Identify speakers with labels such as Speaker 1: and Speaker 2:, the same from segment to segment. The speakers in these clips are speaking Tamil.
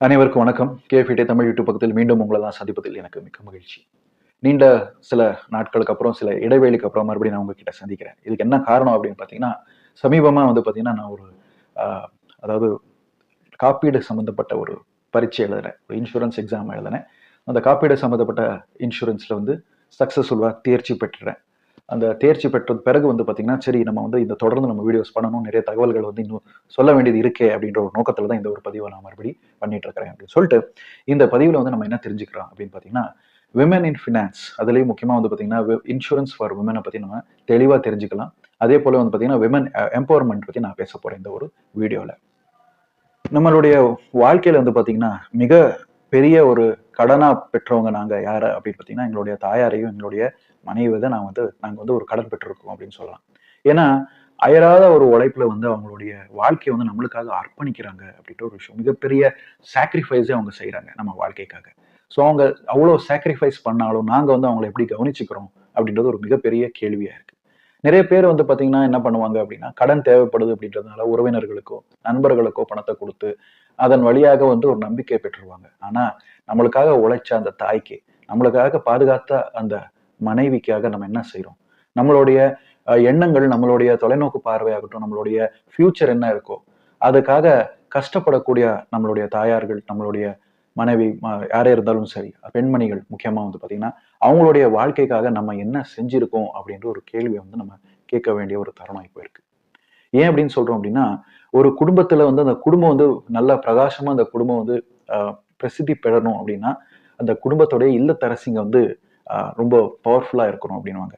Speaker 1: அனைவருக்கும் வணக்கம். கேஃபிடே தமிழ் யூடியூப் பக்கத்தில் மீண்டும் உங்களை தான் சந்திப்பதில் எனக்கு மிக்க மகிழ்ச்சி. நீண்ட சில நாட்களுக்கு அப்புறம் சில இடைவெளிக்கு அப்புறம் மறுபடியும் நான் உங்ககிட்ட சந்திக்கிறேன். இதுக்கு என்ன காரணம் அப்படின்னு பார்த்தீங்கன்னா சமீபமாக வந்து பார்த்தீங்கன்னா நான் ஒரு அதாவது காப்பீடு சம்மந்தப்பட்ட ஒரு பரீட்சை எழுதினேன் ஒரு இன்சூரன்ஸ் எக்ஸாம் எழுதினேன் அந்த காப்பீடு சம்மந்தப்பட்ட இன்சூரன்ஸில் வந்து சக்ஸஸ்ஃபுல்லாக தேர்ச்சி பெற்றுறேன். அந்த தேர்ச்சி பெற்ற பிறகு வந்து பார்த்தீங்கன்னா சரி நம்ம வந்து இந்த தொடர்ந்து நம்ம வீடியோஸ் பண்ணணும் நிறைய தகவல்கள் வந்து இன்னும் சொல்ல வேண்டியது இருக்கே அப்படின்ற ஒரு நோக்கத்தில் தான் இந்த ஒரு பதிவை நான் மறுபடி பண்ணிட்டு இருக்கிறேன் அப்படின்னு சொல்லிட்டு இந்த பதிவில் வந்து நம்ம என்ன தெரிஞ்சுக்கிறோம் அப்படின்னு பார்த்தீங்கன்னா விமன் இன் ஃபினான்ஸ் அதுலேயும் முக்கியமாக வந்து பார்த்தீங்கன்னா இன்சூரன்ஸ் ஃபார் விமனை பற்றி நம்ம தெளிவாக தெரிஞ்சுக்கலாம். அதே போல் வந்து பார்த்தீங்கன்னா விமன் எம்பவர்மெண்ட் பற்றி நான் பேச போகிறேன் இந்த ஒரு வீடியோவில் நம்மளுடைய வாழ்க்கையில் வந்து பார்த்தீங்கன்னா மிக பெரிய ஒரு கடனாக பெற்றவங்க நாங்கள் யார் அப்படின்னு பார்த்தீங்கன்னா எங்களுடைய தாயாரையும் எங்களுடைய மனைவி தான் நான் வந்து நாங்கள் வந்து ஒரு கடன் பெற்றிருக்கோம் அப்படின்னு சொல்லலாம். ஏன்னா அயராத ஒரு உழைப்புல வந்து அவங்களுடைய வாழ்க்கையை வந்து நம்மளுக்காக அர்ப்பணிக்கிறாங்க அப்படின்ற ஒரு விஷயம். மிகப்பெரிய சாக்ரிஃபைஸே அவங்க செய்கிறாங்க நம்ம வாழ்க்கைக்காக. ஸோ அவங்க அவ்வளோ சாக்ரிஃபைஸ் பண்ணாலும் நாங்கள் வந்து அவங்களை எப்படி கவனிச்சுக்கிறோம் அப்படின்றது ஒரு மிகப்பெரிய கேள்வியாக இருக்குது நிறைய பேர் வந்து பார்த்தீங்கன்னா என்ன பண்ணுவாங்க அப்படின்னா கடன் தேவைப்படுது அப்படின்றதுனால உறவினர்களுக்கோ நண்பர்களுக்கோ பணத்தை கொடுத்து அதன் வழியாக வந்து ஒரு நம்பிக்கை பெற்றுருவாங்க. ஆனால் நம்மளுக்காக உழைச்ச அந்த தாய்க்கு நம்மளுக்காக பாதுகாத்த அந்த மனைவிக்காக நம்ம என்ன செய்யறோம் நம்மளுடைய எண்ணங்கள் நம்மளுடைய தொலைநோக்கு பார்வையாகட்டும் நம்மளுடைய ஃபியூச்சர் என்ன இருக்கோ அதுக்காக கஷ்டப்படக்கூடிய நம்மளுடைய தாயார்கள் நம்மளுடைய மனைவி ம- யாரே இருந்தாலும் சரி பெண்மணிகள் முக்கியமா வந்து பாத்தீங்கன்னா அவங்களுடைய வாழ்க்கைக்காக நம்ம என்ன செஞ்சிருக்கோம் அப்படின்ற ஒரு கேள்வியை வந்து நம்ம கேட்க வேண்டிய ஒரு தருணம் இப்போ இருக்கு. ஏன் அப்படின்னு சொல்றோம் அப்படின்னா ஒரு குடும்பத்துல வந்து அந்த குடும்பம் வந்து நல்ல பிரகாசமா அந்த குடும்பம் வந்து பிரசித்தி பெறணும் அப்படின்னா அந்த குடும்பத்துடைய இல்லத்தரசிங்க வந்து ரொம்ப பவர்ஃபுல்லாக இருக்கணும் அப்படின்னுவாங்க.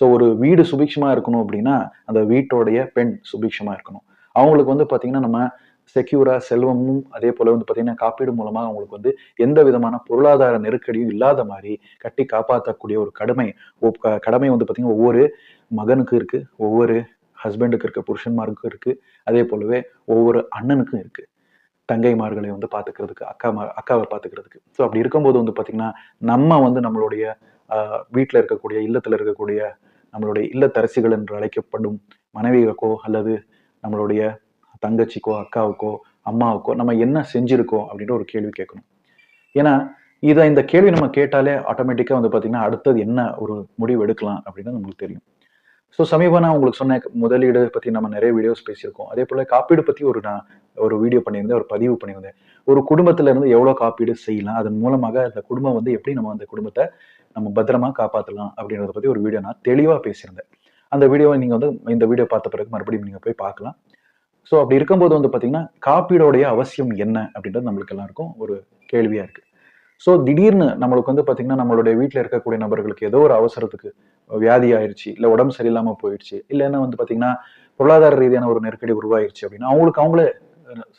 Speaker 1: ஸோ ஒரு வீடு சுபிக்ஷமாக இருக்கணும் அப்படின்னா அந்த வீட்டோடைய பெண் சுபிக்ஷமாக இருக்கணும். அவங்களுக்கு வந்து பார்த்தீங்கன்னா நம்ம செக்யூரா செல்வமும் அதே போல வந்து பார்த்தீங்கன்னா காப்பீடு மூலமாக அவங்களுக்கு வந்து எந்த விதமான பொருளாதார நெருக்கடியும் இல்லாத மாதிரி கட்டி காப்பாற்றக்கூடிய ஒரு கடமை க- கடமை வந்து பார்த்தீங்கன்னா ஒவ்வொரு மகனுக்கும் இருக்கு ஒவ்வொரு ஹஸ்பண்டுக்கு இருக்க புருஷன்மாருக்கும் இருக்கு. அதே போலவே ஒவ்வொரு அண்ணனுக்கும் இருக்கு. தங்கைமார்களை வந்து பாத்துக்கிறதுக்கு அக்கா அக்காவை பார்த்துக்கிறதுக்கு. ஸோ அப்படி இருக்கும்போது வந்து பாத்தீங்கன்னா நம்ம வந்து நம்மளுடைய வீட்டில் இருக்கக்கூடிய இல்லத்தில் இருக்கக்கூடிய நம்மளுடைய இல்லத்தரசிகள் என்று அழைக்கப்படும் மனைவிகளுக்கோ அல்லது நம்மளுடைய தங்கச்சிக்கோ அக்காவுக்கோ அம்மாவுக்கோ நம்ம என்ன செஞ்சிருக்கோம் அப்படின்ற ஒரு கேள்வி கேட்கணும். ஏன்னா இதை இந்த கேள்வி நம்ம கேட்டாலே ஆட்டோமேட்டிக்காக வந்து பார்த்தீங்கன்னா அடுத்தது என்ன ஒரு முடிவு எடுக்கலாம் அப்படின்னு நமக்கு தெரியும். ஸோ சமீபம் நான் உங்களுக்கு சொன்ன முதலீடு பற்றி நம்ம நிறைய வீடியோஸ் பேசியிருக்கோம். அதே போல் காப்பீடு பற்றி ஒரு நான் ஒரு வீடியோ பண்ணியிருந்தேன் ஒரு பதிவு பண்ணியிருந்தேன். ஒரு குடும்பத்துல இருந்து எவ்வளோ காப்பீடு செய்யலாம் அதன் மூலமாக அந்த குடும்பம் வந்து எப்படி நம்ம அந்த குடும்பத்தை நம்ம பத்திரமா காப்பாற்றலாம் அப்படின்றத பற்றி ஒரு வீடியோ நான் தெளிவாக பேசியிருந்தேன். அந்த வீடியோவை நீங்கள் வந்து இந்த வீடியோ பார்த்த பிறகு மறுபடியும் நீங்கள் போய் பார்க்கலாம். ஸோ அப்படி இருக்கும்போது வந்து பார்த்தீங்கன்னா காப்பீடோடைய அவசியம் என்ன அப்படின்றது நம்மளுக்கு எல்லாருக்கும் ஒரு கேள்வியாக இருக்கு. ஸோ திடீர்னு நம்மளுக்கு வந்து பார்த்தீங்கன்னா நம்மளுடைய வீட்டில் இருக்கக்கூடிய நபர்களுக்கு ஏதோ ஒரு அவசரத்துக்கு வியாதி ஆயிடுச்சு இல்லை உடம்பு சரியில்லாமல் போயிடுச்சு இல்லைன்னா வந்து பார்த்தீங்கன்னா பொருளாதார ரீதியான ஒரு நெருக்கடி உருவாயிருச்சு அப்படின்னா அவங்களுக்கு அவங்களே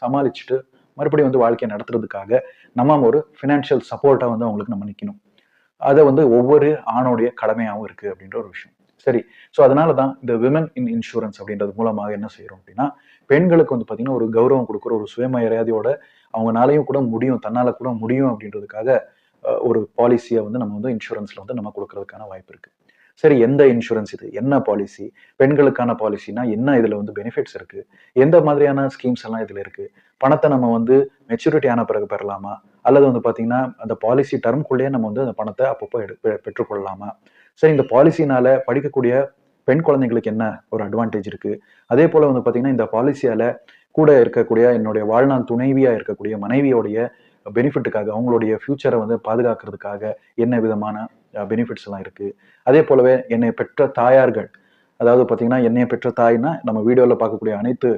Speaker 1: சமாளிச்சுட்டு மறுபடியும் வந்து வாழ்க்கையை நடத்துறதுக்காக நம்ம ஒரு ஃபினான்ஷியல் சப்போர்ட்டாக வந்து அவங்களுக்கு நம்ம நிற்கணும் அதை வந்து ஒவ்வொரு ஆணோடைய கடமையாகவும் இருக்குது அப்படின்ற ஒரு விஷயம். சரி. ஸோ அதனால தான் இந்த விமன் இன் இன்சூரன்ஸ் அப்படின்றது மூலமாக என்ன செய்கிறோம் அப்படின்னா பெண்களுக்கு வந்து பார்த்தீங்கன்னா ஒரு கௌரவம் கொடுக்குற ஒரு சுயமரியாதையோட அவங்கனாலையும் கூட முடியும் தன்னால் கூட முடியும் அப்படின்றதுக்காக ஒரு பாலிசியை வந்து நம்ம வந்து இன்சூரன்ஸில் வந்து நம்ம கொடுக்கறதுக்கான வாய்ப்பு இருக்குது சரி எந்த இன்சூரன்ஸ் இது? என்ன பாலிசி பெண்களுக்கான பாலிசினா என்ன இதில் வந்து பெனிஃபிட்ஸ் இருக்குது எந்த மாதிரியான ஸ்கீம்ஸ் எல்லாம் இதில் இருக்குது பணத்தை நம்ம வந்து மெச்சூரிட்டி ஆன பிறகு பெறலாமா? அல்லது வந்து பார்த்தீங்கன்னா அந்த பாலிசி டர்ம்குள்ளேயே நம்ம வந்து அந்த பணத்தை அப்பப்போ எடு பெ- பெற்றுக்கொள்ளலாமா? சரி இந்த பாலிசினால படிக்கக்கூடிய பெண் குழந்தைங்களுக்கு என்ன ஒரு அட்வான்டேஜ் இருக்கு? அதே போல வந்து பாத்தீங்கன்னா இந்த பாலிசியால கூட இருக்கக்கூடிய என்னுடைய வாழ்நாள் துணைவியா இருக்கக்கூடிய மனைவியோடைய பெனிஃபிட்டுக்காக அவங்களுடைய ஃபியூச்சரை வந்து பாதுகாக்கிறதுக்காக என்ன விதமான பெனிஃபிட்ஸ் எல்லாம் இருக்கு? அதே போலவே என்னை பெற்ற தாயார்கள் அதாவது பார்த்தீங்கன்னா என்னை பெற்ற தாய்னா நம்ம வீடியோவில் பார்க்கக்கூடிய அனைத்து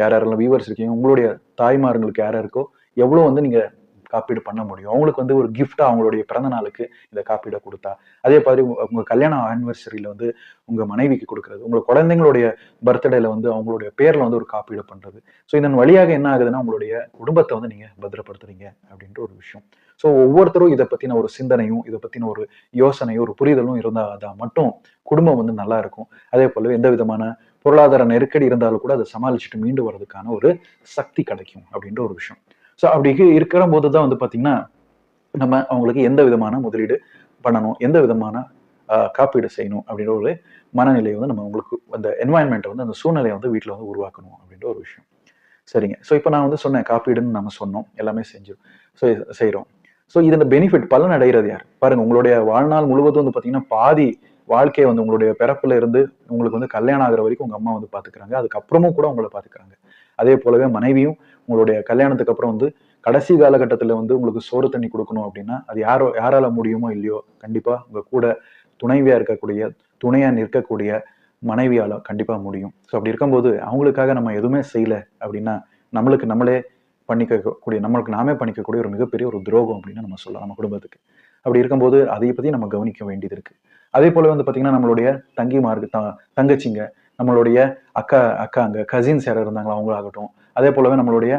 Speaker 1: யார் யாரெல்லாம் வியூவர்ஸ் இருக்கீங்க உங்களுடைய தாய்மார்களுக்கு யார் இருக்கோ எவ்வளோ வந்து நீங்கள் காப்பீடு பண்ண முடியும். அவங்களுக்கு வந்து ஒரு gift-ஆ அவங்களுடைய பிறந்த நாளுக்கு இந்த காப்பீடை கொடுத்தா. அதே மாதிரி உங்க- கல்யாண ஆனிவர்சரியில வந்து உங்க மனைவிக்கு கொடுக்கறது. உங்க குழந்தைங்களுடைய பர்த்டேல வந்து அவங்களுடைய பேர்ல வந்து ஒரு காப்பீடு பண்றது. ஸோ இதன் வழியாக என்ன ஆகுதுன்னா உங்களுடைய குடும்பத்தை வந்து நீங்க பத்திரப்படுத்துறீங்க அப்படின்ற ஒரு விஷயம். ஸோ ஒவ்வொருத்தரும் இதை பற்றின ஒரு சிந்தனையும் இதை பற்றின ஒரு யோசனையும் ஒரு புரிதலும் இருந்தால் தான் மட்டும் குடும்பம் வந்து நல்லா இருக்கும். அதே போல எந்த விதமான பொருளாதார நெருக்கடி இருந்தாலும் கூட அதை சமாளிச்சுட்டு மீண்டு வர்றதுக்கான ஒரு சக்தி கிடைக்கும் அப்படின்ற ஒரு விஷயம். ஸோ அப்படி இருக்கிற போது தான் வந்து பார்த்தீங்கன்னா நம்ம அவங்களுக்கு எந்த விதமான முதலீடு பண்ணணும் எந்த விதமான காப்பீடு செய்யணும் அப்படின்ற ஒரு மனநிலையை வந்து நம்ம உங்களுக்கு அந்த என்வாயன்மெண்ட்டை வந்து அந்த சூழ்நிலையை வந்து வீட்டில் வந்து உருவாக்கணும் அப்படின்ற ஒரு விஷயம். சரிங்க. ஸோ இப்போ நான் வந்து சொன்னேன் காப்பீடுன்னு நம்ம சொன்னோம் எல்லாமே செஞ்சோம் ஸோ செய்கிறோம் ஸோ இதில் பெனிஃபிட் பலன் அடைகிறது யார்? பாருங்க உங்களுடைய வாழ்நாள் முழுவதும் வந்து பார்த்தீங்கன்னா பாதி வாழ்க்கையை வந்து உங்களுடைய பிறப்புல இருந்து உங்களுக்கு வந்து கல்யாணம் ஆகிற வரைக்கும் உங்க அம்மா வந்து பாத்துக்கிறாங்க. அதுக்கப்புறமும் கூட உங்களை பாத்துக்கிறாங்க. அதே போலவே மனைவியும் உங்களுடைய கல்யாணத்துக்கு அப்புறம் வந்து கடைசி காலகட்டத்தில் வந்து உங்களுக்கு சோறு தண்ணி கொடுக்கணும் அப்படின்னா அது யாரோ யாரால முடியுமோ இல்லையோ கண்டிப்பா உங்க கூட துணைவியா இருக்கக்கூடிய துணையா நிற்கக்கூடிய மனைவியால கண்டிப்பா முடியும். ஸோ அப்படி இருக்கும்போது அவங்களுக்காக நம்ம எதுவுமே செய்யல அப்படின்னா நம்மளுக்கு நம்மளே பண்ணிக்கக்கூடிய நம்மளுக்கு நாமே பண்ணிக்கக்கூடிய ஒரு மிகப்பெரிய ஒரு துரோகம் அப்படின்னு நம்ம சொல்லலாம் நம்ம குடும்பத்துக்கு. அப்படி இருக்கும்போது அதை பத்தி நம்ம கவனிக்க வேண்டியது இருக்கு. அதே போல வந்து பாத்தீங்கன்னா நம்மளுடைய தங்கிமாருக்கு த தங்கச்சிங்க நம்மளுடைய அக்கா அக்கா அங்கே கசின்ஸ் யாரும் இருந்தாங்களா அவங்களாகட்டும். அதே போலவே நம்மளுடைய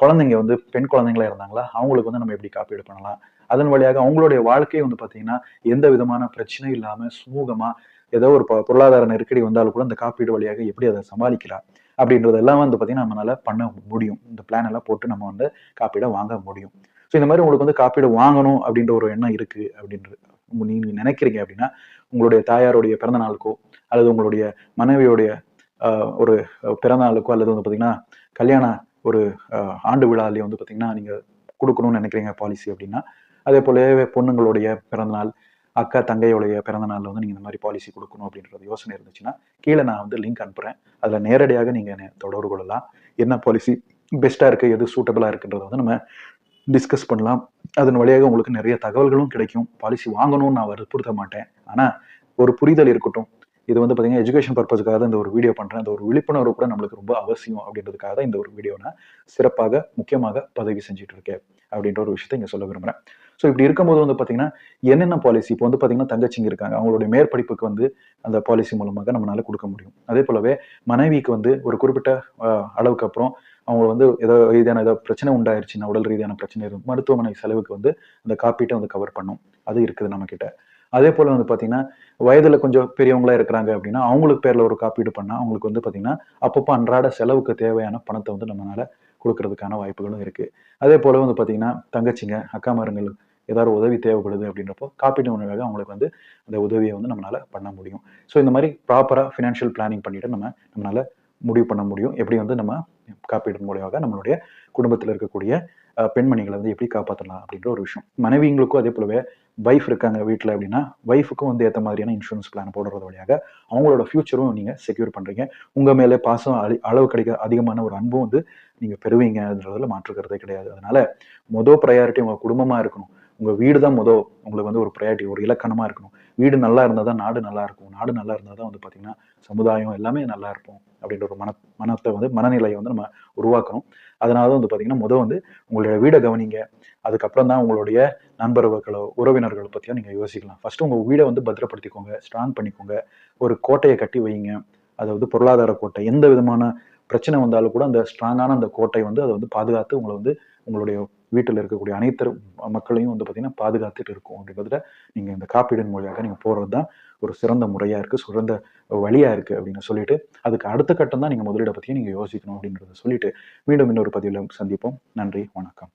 Speaker 1: குழந்தைங்க வந்து பெண் குழந்தைங்களா இருந்தாங்களா அவங்களுக்கு வந்து நம்ம எப்படி காப்பீடு பண்ணலாம்? அதன் வழியாக அவங்களுடைய வாழ்க்கையை வந்து பார்த்தீங்கன்னா எந்த விதமான பிரச்சனையும் இல்லாமல் சுமூகமாக ஏதோ ஒரு பொருளாதார நெருக்கடி வந்தாலும் கூட இந்த காப்பீடு வழியாக எப்படி அதை சமாளிக்கலாம்? அப்படின்றதெல்லாம் வந்து பார்த்தீங்கன்னா நம்மளால பண்ண முடியும். இந்த பிளான் எல்லாம் போட்டு நம்ம வந்து காப்பீடை வாங்க முடியும். ஸோ இந்த மாதிரி உங்களுக்கு வந்து காப்பீடு வாங்கணும் அப்படின்ற ஒரு எண்ணம் இருக்கு அப்படின்றது. நீங்கள் நீங்க நினைக்கிறீங்க அப்படின்னா உங்களுடைய தாயாருடைய பிறந்த நாளுக்கோ அல்லது உங்களுடைய மனைவியுடைய ஒரு பிறந்தநாளுக்கோ பிறந்த நாளுக்கோ அல்லது வந்து பார்த்தீங்கன்னா கல்யாண ஒரு ஆண்டு விழாலேயே வந்து பார்த்தீங்கன்னா நீங்கள் கொடுக்கணும்னு நினைக்கிறீங்க பாலிசி அப்படின்னா அதே போலவே பொண்ணுங்களுடைய பிறந்தநாள் அக்கா தங்கையுடைய பிறந்த நாளில் வந்து நீங்கள் இந்த மாதிரி பாலிசி கொடுக்கணும் அப்படின்றது யோசனை இருந்துச்சுன்னா கீழே நான் வந்து லிங்க் அனுப்புகிறேன் அதில் நேரடியாக நீங்கள் என்னை தொடர்பு கொள்ளலாம். என்ன பாலிசி பெஸ்ட்டாக இருக்குது எது சூட்டபிளாக இருக்குன்றத வந்து நம்ம டிஸ்கஸ் பண்ணலாம். அதன் வழியாக உங்களுக்கு நிறைய தகவல்களும் கிடைக்கும். பாலிசி வாங்கணும்னு நான் வற்புறுத்த மாட்டேன். ஆனால் ஒரு புரிதல் இருக்கட்டும். இது வந்து பார்த்தீங்கன்னா எஜுகேஷன் பர்பஸ்க்காக தான் இந்த ஒரு வீடியோ பண்ணுறேன் அந்த ஒரு விழிப்புணர்வு கூட நம்மளுக்கு ரொம்ப அவசியம் அப்படின்றதுக்காக தான் இந்த ஒரு வீடியோ நான் சிறப்பாக முக்கியமாக பதவி செஞ்சுட்டு இருக்கேன் அப்படின்ற ஒரு விஷயத்தை இங்கே சொல்ல விரும்புகிறேன் ஸோ இப்படி இருக்கும்போது வந்து பார்த்தீங்கன்னா என்னென்ன பாலிசி இப்போ வந்து பார்த்தீங்கன்னா தங்கச்சிங்க இருக்காங்க. அவங்களுடைய மேற்படிப்புக்கு வந்து அந்த பாலிசி மூலமாக நம்மளால கொடுக்க முடியும். அதே போலவே மனைவிக்கு வந்து ஒரு குறிப்பிட்ட அளவுக்கு அப்புறம் அவங்க வந்து ஏதோ ரீதியான ஏதோ பிரச்சனை உண்டாயிருச்சுன்னா உடல் ரீதியான பிரச்சனை இருக்கும் மருத்துவமனை செலவுக்கு வந்து அந்த காப்பீட்டை வந்து கவர் பண்ணும். அது இருக்குது நம்ம கிட்ட. அதே போல் வந்து பார்த்தீங்கன்னா வயதில் கொஞ்சம் பெரியவங்களா இருக்கிறாங்க அப்படின்னா அவங்களுக்கு பேரில் ஒரு காப்பீடு பண்ணால் அவங்களுக்கு வந்து பார்த்தீங்கன்னா அப்பப்போ அன்றாட செலவுக்கு தேவையான பணத்தை வந்து நம்மளால கொடுக்கறதுக்கான வாய்ப்புகளும் இருக்கு. அதே போல வந்து பார்த்தீங்கன்னா தங்கச்சிங்க அக்காமாருங்கள் ஏதாவது உதவி தேவைப்படுது அப்படின்றப்போ காப்பீட்டு உணவாக அவங்களுக்கு வந்து அந்த உதவியை வந்து நம்மளால பண்ண முடியும். ஸோ இந்த மாதிரி ப்ராப்பராக ஃபினான்ஷியல் பிளானிங் பண்ணிட்டு நம்ம நம்மளால முடிவு பண்ண முடியும். எப்படி வந்து நம்ம காப்பீடு மூலியமாக நம்மளுடைய குடும்பத்தில் இருக்கக்கூடிய பெண்மணிகளை வந்து எப்படி காப்பாற்றலாம் அப்படின்ற ஒரு விஷயம். மனைவிங்களுக்கும் அதே போலவே வைஃப் இருக்காங்க வீட்டில் அப்படின்னா ஒய்ஃபுக்கும் வந்து ஏற்ற மாதிரியான இன்சூரன்ஸ் பிளான் போடுறது வழியாக அவங்களோட ஃபியூச்சரும் நீங்கள் செக்யூர் பண்ணுறீங்க உங்கள் மேலே பாசம் அளி அளவு கிடைக்க அதிகமான ஒரு அன்பும் வந்து நீங்கள் பெறுவீங்கன்றதுல மாற்றுக்கிறதே கிடையாது. அதனால மொதல் ப்ரையாரிட்டி உங்கள் குடும்பமாக இருக்கணும். உங்கள் வீடு தான் முதல் உங்களுக்கு வந்து ஒரு ப்ரையாரிட்டி ஒரு இலக்கணமாக இருக்கணும். வீடு நல்லா இருந்தால் தான் நாடு நல்லா இருக்கும். நாடு நல்லா இருந்தால் தான் வந்து பார்த்தீங்கன்னா சமுதாயம் எல்லாமே நல்லா இருக்கும் அப்படின்ற ஒரு மன மனத்தை வந்து மனநிலையை வந்து நம்ம உருவாக்கணும். அதனால தான் வந்து பார்த்தீங்கன்னா முதல் வந்து உங்களுடைய வீடை கவனிங்க. அதுக்கப்புறம் தான் உங்களுடைய நண்பர்களோ உறவினர்களை பற்றியோ நீங்கள் யோசிக்கலாம். ஃபஸ்ட்டு உங்கள் வீடை வந்து பத்திரப்படுத்திக்கோங்க ஸ்ட்ராங் பண்ணிக்கோங்க. ஒரு கோட்டையை கட்டி வைங்க. அதாவது பொருளாதார கோட்டை. எந்த விதமான பிரச்சனை வந்தாலும் கூட அந்த ஸ்ட்ராங்கான அந்த கோட்டை வந்து அதை வந்து பாதுகாத்து உங்களை வந்து உங்களுடைய வீட்டில் இருக்கக்கூடிய அனைத்து மக்களையும் வந்து பார்த்தீங்கன்னா பாதுகாத்துட்டு இருக்கும் அப்படின்றதுல நீங்கள் இந்த காப்பீடின் மொழியாக நீங்கள் போகிறது தான் ஒரு சிறந்த முறையாக இருக்குது சிறந்த வழியாக இருக்குது அப்படின்னு சொல்லிட்டு அதுக்கு அடுத்த கட்டம் தான் நீங்கள் முதலீடை பற்றியும் நீங்கள் யோசிக்கணும் அப்படின்றத சொல்லிட்டு மீண்டும் இன்னொரு பதிவில் சந்திப்போம். நன்றி வணக்கம்.